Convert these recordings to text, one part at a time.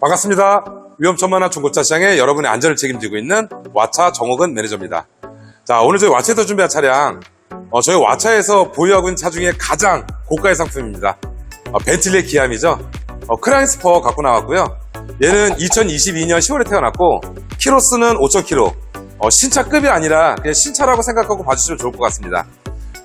반갑습니다. 위험천만한 중고차 시장에 여러분의 안전을 책임지고 있는 와차 정옥은 매니저입니다. 자, 오늘 저희 와차에서 준비한 차량, 어, 저희 와차에서 보유하고 있는 차 중에 가장 고가의 상품입니다. 어, 벤틀리 기함이죠. 어, 크라인스퍼 갖고 나왔고요. 얘는 2022년 10월에 태어났고, 키로수는 5,000km. 어, 신차급이 아니라 그냥 신차라고 생각하고 봐주시면 좋을 것 같습니다.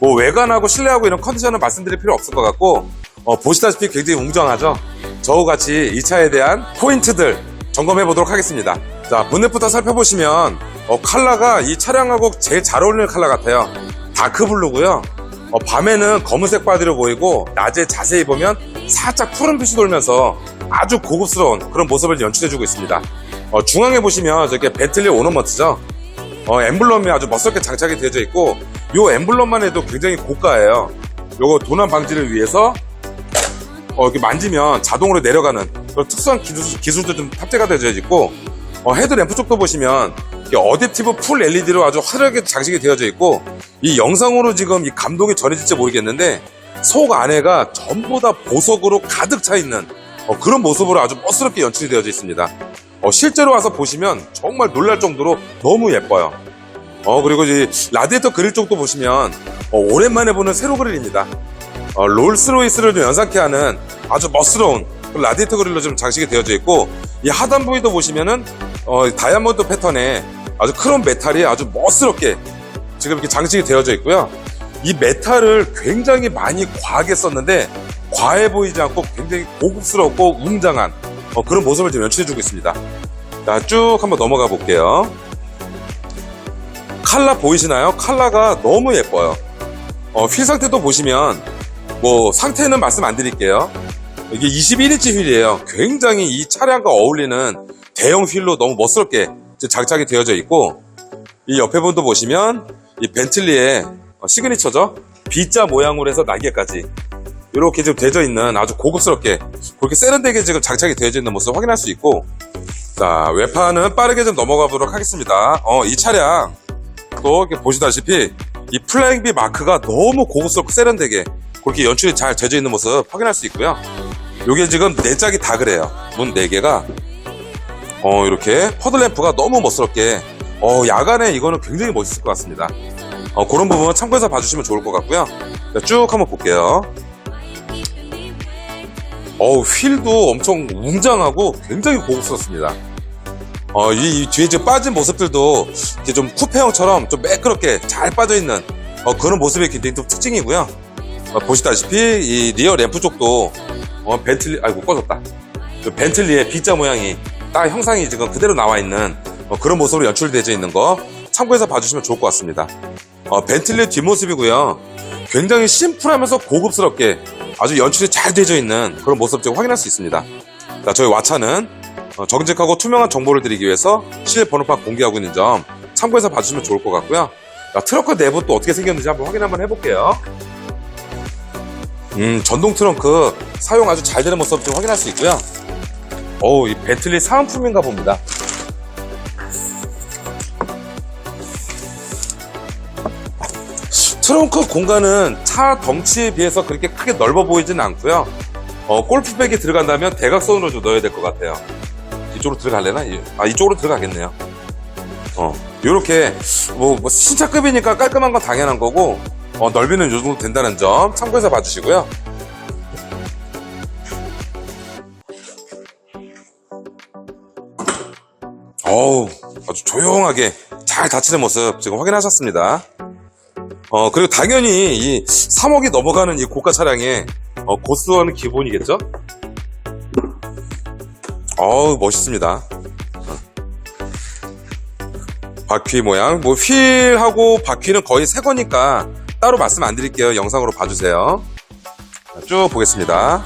뭐 외관하고 실내하고 이런 컨디션은 말씀드릴 필요 없을 것 같고 어, 보시다시피 굉장히 웅장하죠? 저와 같이 이 차에 대한 포인트들 점검해 보도록 하겠습니다. 자 본넷부터 살펴보시면 어, 컬러가 이 차량하고 제일 잘 어울리는 컬러 같아요. 다크블루고요. 어, 밤에는 검은색 바디로 보이고 낮에 자세히 보면 살짝 푸른빛이 돌면서 아주 고급스러운 그런 모습을 연출해주고 있습니다. 어, 중앙에 보시면 저게 벤틀리 오너먼트죠? 어, 엠블럼이 아주 멋스럽게 장착이 되어져 있고 요 엠블럼만 해도 굉장히 고가예요. 요거 도난 방지를 위해서 어, 이렇게 만지면 자동으로 내려가는 그런 특수한 기술, 도좀 탑재가 되어져 있고 어, 헤드램프 쪽도 보시면 어댑티브 풀 LED로 아주 화려하게 장식이 되어져 있고 이 영상으로 지금 이 감동이 전해질지 모르겠는데 속 안에가 전부 다 보석으로 가득 차 있는 어, 그런 모습으로 아주 멋스럽게 연출이 되어져 있습니다. 어, 실제로 와서 보시면 정말 놀랄 정도로 너무 예뻐요. 어, 그리고 이 라디에이터 그릴 쪽도 보시면 어, 오랜만에 보는 세로 그릴입니다. 어, 롤스로이스를 좀 연상케 하는 아주 멋스러운 그 라디에이터 그릴로 좀 장식이 되어져 있고 이 하단 부위도 보시면은 어, 다이아몬드 패턴의 아주 크롬 메탈이 아주 멋스럽게 지금 이렇게 장식이 되어져 있고요. 이 메탈을 굉장히 많이 과하게 썼는데 과해 보이지 않고 굉장히 고급스럽고 웅장한 어, 그런 모습을 지금 연출해주고 있습니다. 자, 쭉 한번 넘어가 볼게요. 칼라 보이시나요? 칼라가 너무 예뻐요. 어, 휠 상태도 보시면 뭐 상태는 말씀 안 드릴게요. 이게 21인치 휠이에요. 굉장히 이 차량과 어울리는 대형 휠로 너무 멋스럽게 장착이 되어져 있고 이 옆에 분도 보시면 이 벤틀리의 어, 시그니처죠. B자 모양으로 해서 날개까지 이렇게 지금 되어 있는 아주 고급스럽게 그렇게 세련되게 지금 장착이 되어져 있는 모습 확인할 수 있고 자 외판은 빠르게 좀 넘어가 보도록 하겠습니다. 어, 이 차량 또 이렇게 보시다시피 이 플라잉 비 마크가 너무 고급스럽고 세련되게 그렇게 연출이 잘 되어져 있는 모습 확인할 수 있고요. 요게 지금 네 짝이 다 그래요. 문 네 개가 어 이렇게 퍼들램프가 너무 멋스럽게 어 야간에 이거는 굉장히 멋있을 것 같습니다. 어 그런 부분 참고해서 봐주시면 좋을 것 같고요. 자, 쭉 한번 볼게요. 어우 휠도 엄청 웅장하고 굉장히 고급스럽습니다. 어, 이, 이 뒤에 지금 빠진 모습들도 이렇게 좀 쿠페형처럼 좀 매끄럽게 잘 빠져있는 어, 그런 모습이 굉장히 좀 특징이고요. 어, 보시다시피 이 리어 램프 쪽도 어, 벤틀리, 아이고 꺼졌다. 그 벤틀리의 B자 모양이 딱 형상이 지금 그대로 나와 있는 어, 그런 모습으로 연출되어 있는 거 참고해서 봐주시면 좋을 것 같습니다. 어, 벤틀리 뒷모습이고요. 굉장히 심플하면서 고급스럽게 아주 연출이 잘 되어 있는 그런 모습 지금 확인할 수 있습니다. 자, 저희 와차는 어, 정직하고 투명한 정보를 드리기 위해서 실내 번호판 공개하고 있는 점 참고해서 봐주시면 좋을 것 같고요. 자, 트렁크 내부 또 어떻게 생겼는지 한번 확인 한번 해볼게요. 음, 전동 트렁크 사용 아주 잘 되는 모습 좀 확인할 수 있고요. 어우, 이 벤틀리 사은품인가 봅니다. 트렁크 공간은 차 덩치에 비해서 그렇게 크게 넓어 보이지는 않고요. 어, 골프백이 들어간다면 대각선으로 좀 넣어야 될 것 같아요. 이쪽으로 들어갈래나? 이- 아, 이쪽으로 들어가겠네요. 어, 요렇게, 뭐, 뭐 신차급이니까 깔끔한 건 당연한 거고, 어, 넓이는 요 정도 된다는 점 참고해서 봐주시고요. 어우, 아주 조용하게 잘 닫히는 모습 지금 확인하셨습니다. 어, 그리고 당연히 이 3억이 넘어가는 이 고가 차량에 어, 고수하는 기본이겠죠? 어우, 멋있습니다. 어. 바퀴 모양, 뭐, 휠하고 바퀴는 거의 새 거니까 따로 말씀 안 드릴게요. 영상으로 봐주세요. 자, 쭉 보겠습니다.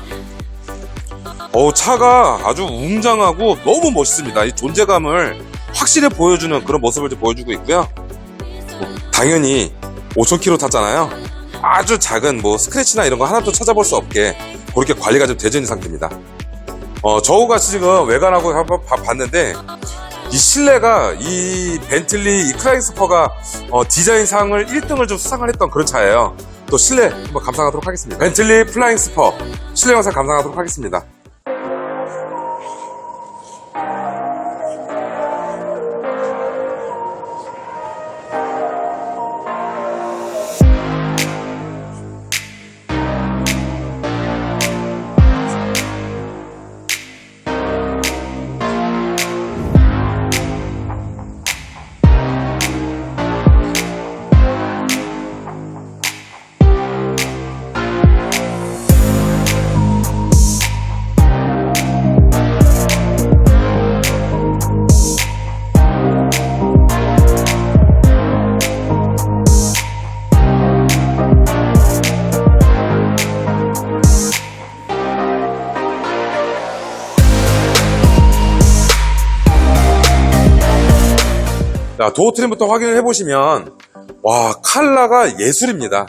어우, 차가 아주 웅장하고 너무 멋있습니다. 이 존재감을 확실히 보여주는 그런 모습을 좀 보여주고 있고요. 뭐, 당연히 5,000km 탔잖아요. 아주 작은 뭐 스크래치나 이런 거 하나도 찾아볼 수 없게 그렇게 관리가 좀 되어 있는 상태입니다. 어, 저우같이 지금 외관하고 한번 봐- 봤는데 이 실내가 이 벤틀리 이 크라이스퍼가 어, 디자인상을 1등을 좀 수상을 했던 그런 차예요. 또 실내 한번 감상하도록 하겠습니다. 벤틀리 플라잉 스퍼 실내 영상 감상하도록 하겠습니다. 자, 도어 트림부터 확인을 해보시면, 와, 컬러가 예술입니다.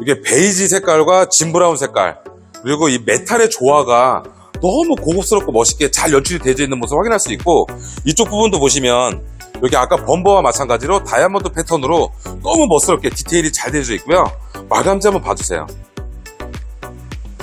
이게 베이지 색깔과 진브라운 색깔, 그리고 이 메탈의 조화가 너무 고급스럽고 멋있게 잘 연출이 되어 있는 모습을 확인할 수 있고, 이쪽 부분도 보시면, 여기 아까 범버와 마찬가지로 다이아몬드 패턴으로 너무 멋스럽게 디테일이 잘 되어져 있고요. 마감재 한번 봐주세요.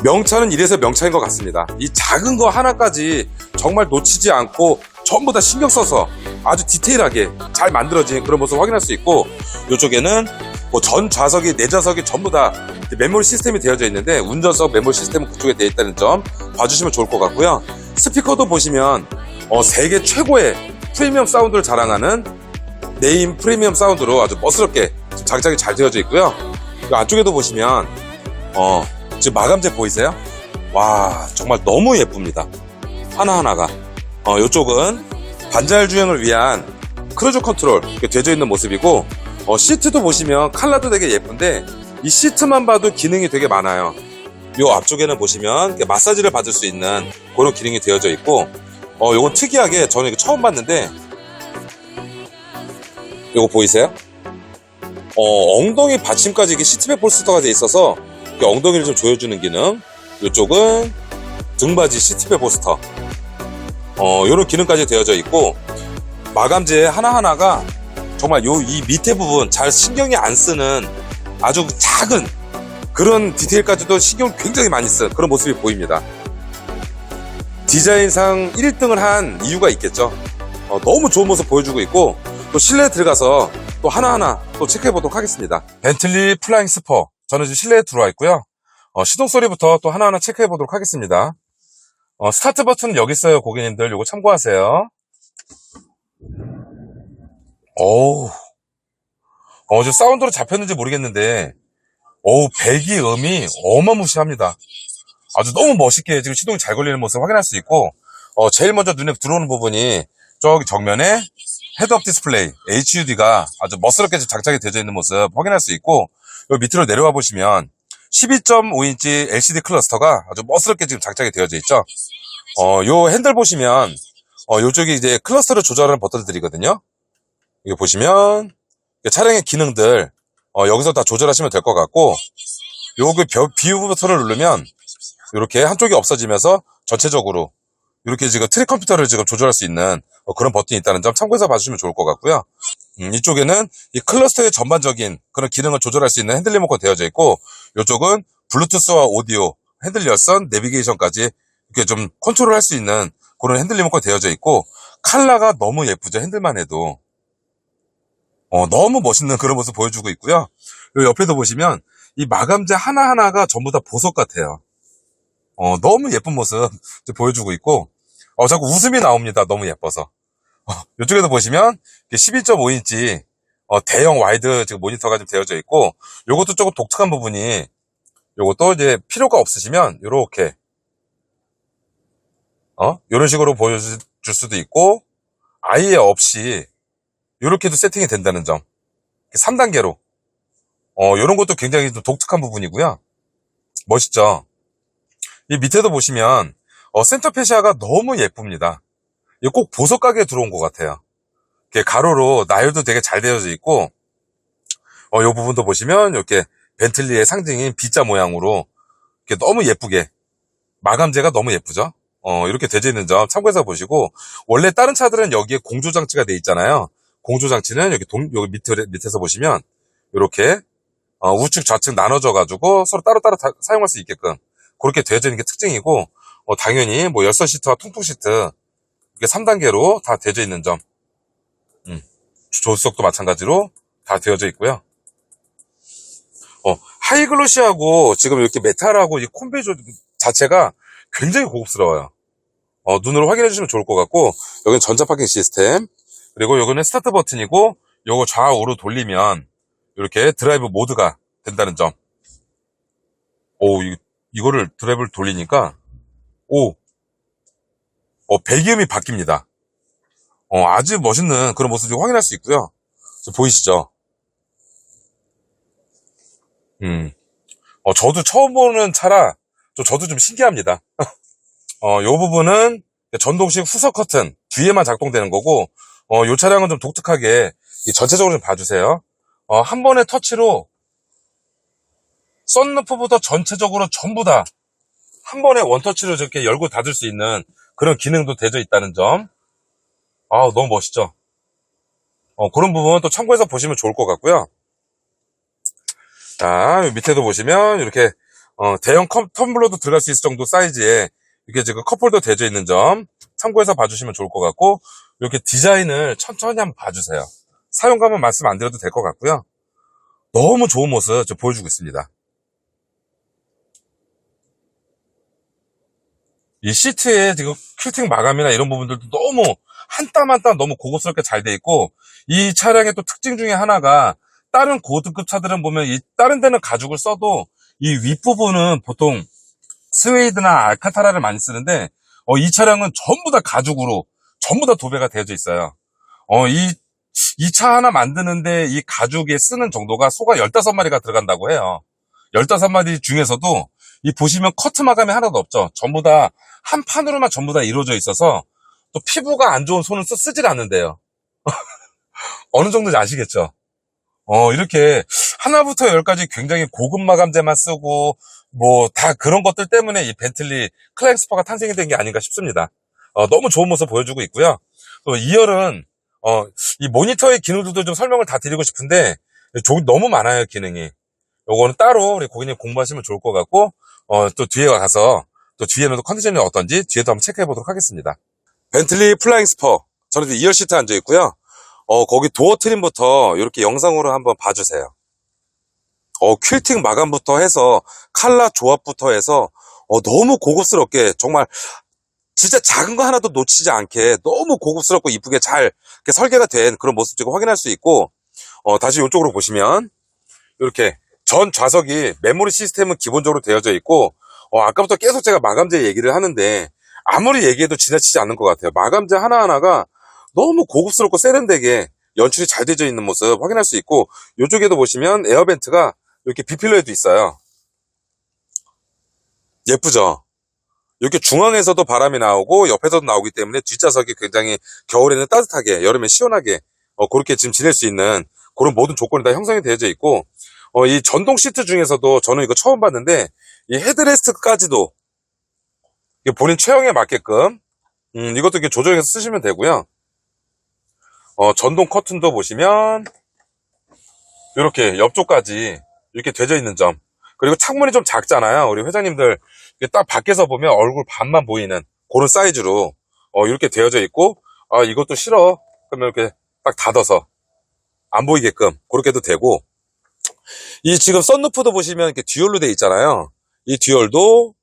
명차는 이래서 명차인 것 같습니다. 이 작은 거 하나까지 정말 놓치지 않고 전부 다 신경 써서 아주 디테일하게 잘 만들어진 그런 모습을 확인할 수 있고 이쪽에는 뭐 전 좌석이 내 좌석이 전부 다 메모리 시스템이 되어져 있는데 운전석 메모리 시스템은 그쪽에 되어 있다는 점 봐주시면 좋을 것 같고요. 스피커도 보시면 어, 세계 최고의 프리미엄 사운드를 자랑하는 네임 프리미엄 사운드로 아주 멋스럽게 장착이 잘 되어져 있고요. 그 안쪽에도 보시면 어, 지금 마감재 보이세요? 와 정말 너무 예쁩니다. 하나하나가 어, 이쪽은 반자율 주행을 위한 크루즈 컨트롤 이렇게 되어 있는 모습이고 어, 시트도 보시면 컬러도 되게 예쁜데 이 시트만 봐도 기능이 되게 많아요. 요 앞쪽에는 보시면 마사지를 받을 수 있는 그런 기능이 되어져 있고 어 요건 특이하게 저는 이거 처음 봤는데 요거 보이세요? 어 엉덩이 받침까지 이게 시트백 볼스터가 돼 있어서 엉덩이를 좀 조여주는 기능 요쪽은 등받이 시트백 볼스터 어 요런 기능까지 되어져 있고 마감재 하나하나가 정말 요 이 밑에 부분 잘 신경이 안 쓰는 아주 작은 그런 디테일까지도 신경 굉장히 많이 쓴 그런 모습이 보입니다. 디자인상 1등을 한 이유가 있겠죠. 어, 너무 좋은 모습 보여주고 있고 또 실내에 들어가서 또 하나하나 또 체크해 보도록 하겠습니다. 벤틀리 플라잉 스퍼 저는 지금 실내에 들어와 있고요. 어, 시동 소리부터 또 하나하나 체크해 보도록 하겠습니다. 어, 스타트 버튼 여기 있어요 고객님들 요거 참고하세요. 어우 어, 저 사운드로 잡혔는지 모르겠는데 어우 배기 음이 어마무시합니다. 아주 너무 멋있게 지금 시동이 잘 걸리는 모습 확인할 수 있고 어, 제일 먼저 눈에 들어오는 부분이 저기 정면에 헤드업 디스플레이 HUD가 아주 멋스럽게 장착이 되어 있는 모습 확인할 수 있고 여기 밑으로 내려와 보시면 12.5인치 LCD 클러스터가 아주 멋스럽게 지금 장착이 되어져 있죠. 어, 요 핸들 보시면 어, 요쪽이 이제 클러스터를 조절하는 버튼들이거든요. 이거 보시면 차량의 기능들 어, 여기서 다 조절하시면 될 것 같고 요그 비우 버튼을 누르면 이렇게 한쪽이 없어지면서 전체적으로 이렇게 지금 트랙 컴퓨터를 지금 조절할 수 있는 어, 그런 버튼이 있다는 점 참고해서 봐주시면 좋을 것 같고요. 음, 이쪽에는 이 클러스터의 전반적인 그런 기능을 조절할 수 있는 핸들 리모컨 되어져 있고 이쪽은 블루투스와 오디오, 핸들 열선, 내비게이션까지 이렇게 좀 컨트롤 할 수 있는 그런 핸들 리모컨 되어져 있고 칼라가 너무 예쁘죠 핸들만 해도 어, 너무 멋있는 그런 모습 보여주고 있고요. 요 옆에도 보시면 이 마감재 하나하나가 전부 다 보석 같아요. 어, 너무 예쁜 모습 보여주고 있고, 어, 자꾸 웃음이 나옵니다. 너무 예뻐서. 어, 이쪽에도 보시면 12.5인치 어, 대형 와이드 지금 모니터가 좀 되어져 있고, 요것도 조금 독특한 부분이, 요것도 이제 필요가 없으시면, 요렇게, 어, 요런 식으로 보여줄 수도 있고, 아예 없이, 요렇게도 세팅이 된다는 점. 3단계로. 어, 요런 것도 굉장히 좀 독특한 부분이고요. 멋있죠? 이 밑에도 보시면, 어, 센터 페시아가 너무 예쁩니다. 꼭 보석 가게에 들어온 것 같아요. 이렇게 가로로 나열도 되게 잘 되어져 있고, 어, 요 부분도 보시면, 이렇게 벤틀리의 상징인 B자 모양으로, 이렇게 너무 예쁘게, 마감재가 너무 예쁘죠? 어, 이렇게 되어 있는 점 참고해서 보시고, 원래 다른 차들은 여기에 공조 장치가 돼 있잖아요. 공조 장치는 여기 동, 여기 밑에, 밑에서 보시면, 이렇게, 어, 우측, 좌측 나눠져 가지고 서로 따로따로 다- 사용할 수 있게끔 그렇게 되어져 있는 게 특징이고, 어, 당연히 뭐 열선 시트와 통풍 시트, 이게 3단계로 다 되어져 있는 점, 음, 조수석도 마찬가지로 다 되어져 있고요. 어, 하이글로시하고 지금 이렇게 메탈하고 이 콤베조 자체가 굉장히 고급스러워요. 어, 눈으로 확인해 주시면 좋을 것 같고, 여기는 전자 파킹 시스템, 그리고 여기는 스타트 버튼이고, 요거 좌우로 돌리면, 이렇게 드라이브 모드가 된다는 점. 오, 이, 이거를 드라이브를 돌리니까, 오, 어, 배기음이 바뀝니다. 어, 아주 멋있는 그런 모습을 확인할 수 있고요. 저 보이시죠? 음, 어, 저도 처음 보는 차라, 저, 저도 좀 신기합니다. 어, 요 부분은 전동식 후석 커튼 뒤에만 작동되는 거고, 어, 요 차량은 좀 독특하게 이 전체적으로 좀 봐주세요. 어, 한 번의 터치로 썬루프부터 전체적으로 전부 다 한 번에 원터치로 저렇게 열고 닫을 수 있는 그런 기능도 되어 있다는 점. 아, 너무 멋있죠? 어, 그런 부분 또 참고해서 보시면 좋을 것 같고요. 자, 요 밑에도 보시면 이렇게 어, 대형 컵, 텀블러도 들어갈 수 있을 정도 사이즈에 이렇게 지금 컵홀더 되어 있는 점 참고해서 봐주시면 좋을 것 같고 이렇게 디자인을 천천히 한번 봐주세요. 사용감은 말씀 안 드려도 될 것 같고요. 너무 좋은 모습 저 보여주고 있습니다. 이 시트에 지금 큐팅 마감이나 이런 부분들도 너무 한 땀 한 땀 너무 고급스럽게 잘 돼 있고 이 차량의 또 특징 중에 하나가 다른 고등급 차들은 보면 이 다른 데는 가죽을 써도 이 윗부분은 보통 스웨이드나 알카타라를 많이 쓰는데 어, 이 차량은 전부 다 가죽으로 전부 다 도배가 되어져 있어요. 어, 이, 이 차 하나 만드는데 이 가죽에 쓰는 정도가 소가 15마리가 들어간다고 해요. 15마리 중에서도 이 보시면 커트 마감이 하나도 없죠. 전부 다 한 판으로만 전부 다 이루어져 있어서 또 피부가 안 좋은 손은 쓰, 쓰질 않는데요. 어느 정도인지 아시겠죠? 어, 이렇게 하나부터 열까지 굉장히 고급 마감재만 쓰고 뭐 다 그런 것들 때문에 이 벤틀리 클랭스퍼가 탄생이 된 게 아닌가 싶습니다. 어, 너무 좋은 모습 보여주고 있고요. 또 2열은 어, 이 모니터의 기능들도 좀 설명을 다 드리고 싶은데 조- 너무 많아요 기능이. 요거는 따로 우리 고객님 공부하시면 좋을 것 같고 어, 또 뒤에 가서 또또 컨디션이 어떤지 뒤에도 한번 체크해 보도록 하겠습니다. 벤틀리 플라잉 스퍼 저는 지금 2열 시트 앉아 있고요. 어, 거기 도어 트림부터 이렇게 영상으로 한번 봐주세요. 어, 퀼팅 마감부터 해서 칼라 조합부터 해서 어, 너무 고급스럽게 정말 진짜 작은 거 하나도 놓치지 않게 너무 고급스럽고 이쁘게 잘 설계가 된 그런 모습 지금 확인할 수 있고 어, 다시 이쪽으로 보시면 이렇게 전 좌석이 메모리 시스템은 기본적으로 되어져 있고 어, 아까부터 계속 제가 마감재 얘기를 하는데 아무리 얘기해도 지나치지 않는 것 같아요. 마감재 하나하나가 너무 고급스럽고 세련되게 연출이 잘 되어 있는 모습 확인할 수 있고 이쪽에도 보시면 에어벤트가 이렇게 비필러에도 있어요. 예쁘죠? 이렇게 중앙에서도 바람이 나오고 옆에서도 나오기 때문에 뒷좌석이 굉장히 겨울에는 따뜻하게 여름에 시원하게 어, 그렇게 지금 지낼 수 있는 그런 모든 조건이 다 형성이 되어져 있고 어, 이 전동 시트 중에서도 저는 이거 처음 봤는데 이 헤드레스트까지도 본인 체형에 맞게끔 음, 이것도 이렇게 조정해서 쓰시면 되고요. 어, 전동 커튼도 보시면 이렇게 옆쪽까지 이렇게 되져 있는 점 그리고 창문이 좀 작잖아요. 우리 회장님들 딱 밖에서 보면 얼굴 반만 보이는 그런 사이즈로 어, 이렇게 되어져 있고 아 이것도 싫어 그러면 이렇게 딱 닫아서 안 보이게끔 그렇게도 되고 이 지금 썬루프도 보시면 이렇게 듀얼로 돼 있잖아요. 이 듀얼도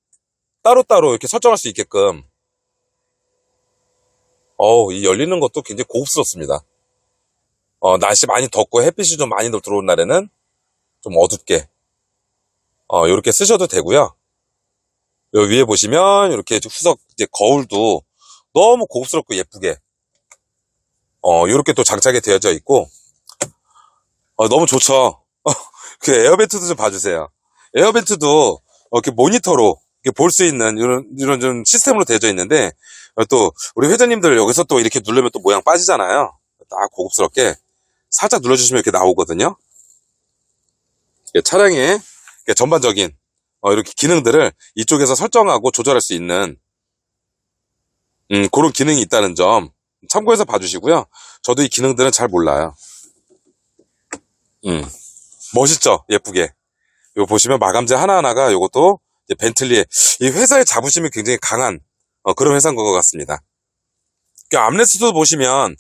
따로따로 이렇게 설정할 수 있게끔 어우 이 열리는 것도 굉장히 고급스럽습니다. 어, 날씨 많이 덥고 햇빛이 좀 많이 들어온 날에는 좀 어둡게 어, 이렇게 쓰셔도 되고요. 요 위에 보시면 이렇게 후석 이제 거울도 너무 고급스럽고 예쁘게 어, 이렇게 또 장착이 되어져 있고 어, 너무 좋죠. 그 에어벤트도 좀 봐주세요. 에어벤트도 이렇게 모니터로 볼 수 있는 이런 이런 좀 시스템으로 되어져 있는데 어, 또 우리 회장님들 여기서 또 이렇게 누르면 또 모양 빠지잖아요. 딱 고급스럽게 살짝 눌러주시면 이렇게 나오거든요. 차량의 전반적인 어, 이렇게 기능들을 이쪽에서 설정하고 조절할 수 있는 음, 그런 기능이 있다는 점 참고해서 봐주시고요. 저도 이 기능들은 잘 몰라요. 음, 멋있죠? 예쁘게. 이거 보시면 마감재 하나하나가 이것도 벤틀리의 이 회사의 자부심이 굉장히 강한 어, 그런 회사인 것 같습니다. 그 암레스트도 보시면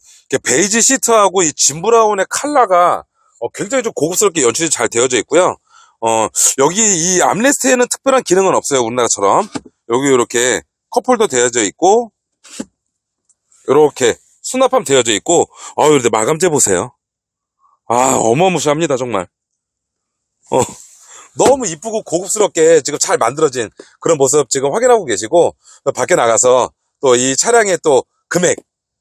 베이지 시트하고 이 진브라운의 컬러가 어, 굉장히 좀 고급스럽게 연출이 잘 되어져 있고요. 어, 여기 이 암레스트에는 특별한 기능은 없어요. 우리나라처럼. 여기 이렇게 컵홀더 되어져 있고, 이렇게 수납함 되어져 있고, 어, 이런데 마감재 보세요. 아, 어마무시합니다, 정말. 어, 너무 이쁘고 고급스럽게 지금 잘 만들어진 그런 모습 지금 확인하고 계시고, 밖에 나가서 또 이 차량의 또 금액,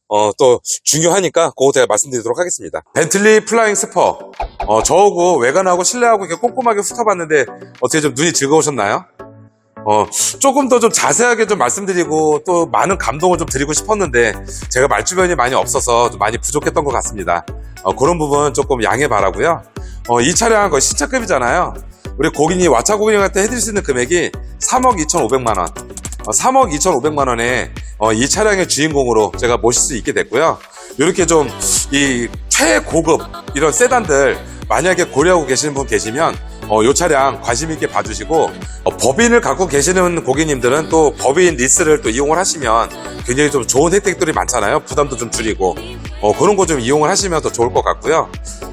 어, 또 중요하니까 그거 제가 말씀드리도록 하겠습니다. 벤틀리 플라잉 스퍼. 어, 저하고 외관하고 실내하고 이렇게 꼼꼼하게 훑어봤는데 어떻게 좀 눈이 즐거우셨나요? 어, 조금 더 좀 자세하게 좀 말씀드리고 또 많은 감동을 좀 드리고 싶었는데 제가 말주변이 많이 없어서 좀 많이 부족했던 것 같습니다. 어, 그런 부분 조금 양해 바라고요. 어, 이 차량 거의 신차급이잖아요. 우리 고객님 와차 고객님한테 해드릴 수 있는 금액이 3억 2,500만 원. 어, 3억 2,500만 원에 어, 이 차량의 주인공으로 제가 모실 수 있게 됐고요. 이렇게 좀 이 최고급 이런 세단들 만약에 고려하고 계시는 분 계시면 어, 이 차량 관심 있게 봐주시고 어, 법인을 갖고 계시는 고객님들은 또 법인 리스를 또 이용을 하시면 굉장히 좀 좋은 혜택들이 많잖아요. 부담도 좀 줄이고 어, 그런 거 좀 이용을 하시면 더 좋을 것 같고요.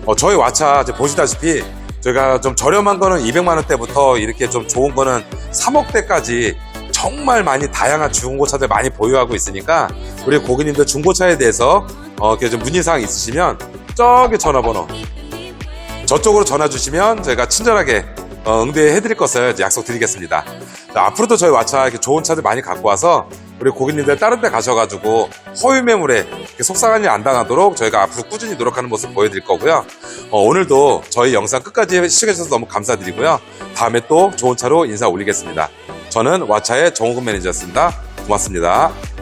어, 저희 와차 보시다시피 저희가 좀 저렴한 거는 200만 원대부터 이렇게 좀 좋은 거는 3억대까지 정말 많이 다양한 중고차들 많이 보유하고 있으니까 우리 고객님들 중고차에 대해서 어, 좀 문의사항 있으시면 저기 전화번호 저쪽으로 전화 주시면 저희가 친절하게 어, 응대해 드릴 것을 약속드리겠습니다. 자, 앞으로도 저희 와차 이렇게 좋은 차들 많이 갖고 와서 우리 고객님들 다른 데 가셔가지고 허위 매물에 속상한 일 안 당하도록 저희가 앞으로 꾸준히 노력하는 모습 보여드릴 거고요. 어, 오늘도 저희 영상 끝까지 시청해주셔서 너무 감사드리고요. 다음에 또 좋은 차로 인사 올리겠습니다. 저는 와차의 정호근 매니저였습니다. 고맙습니다.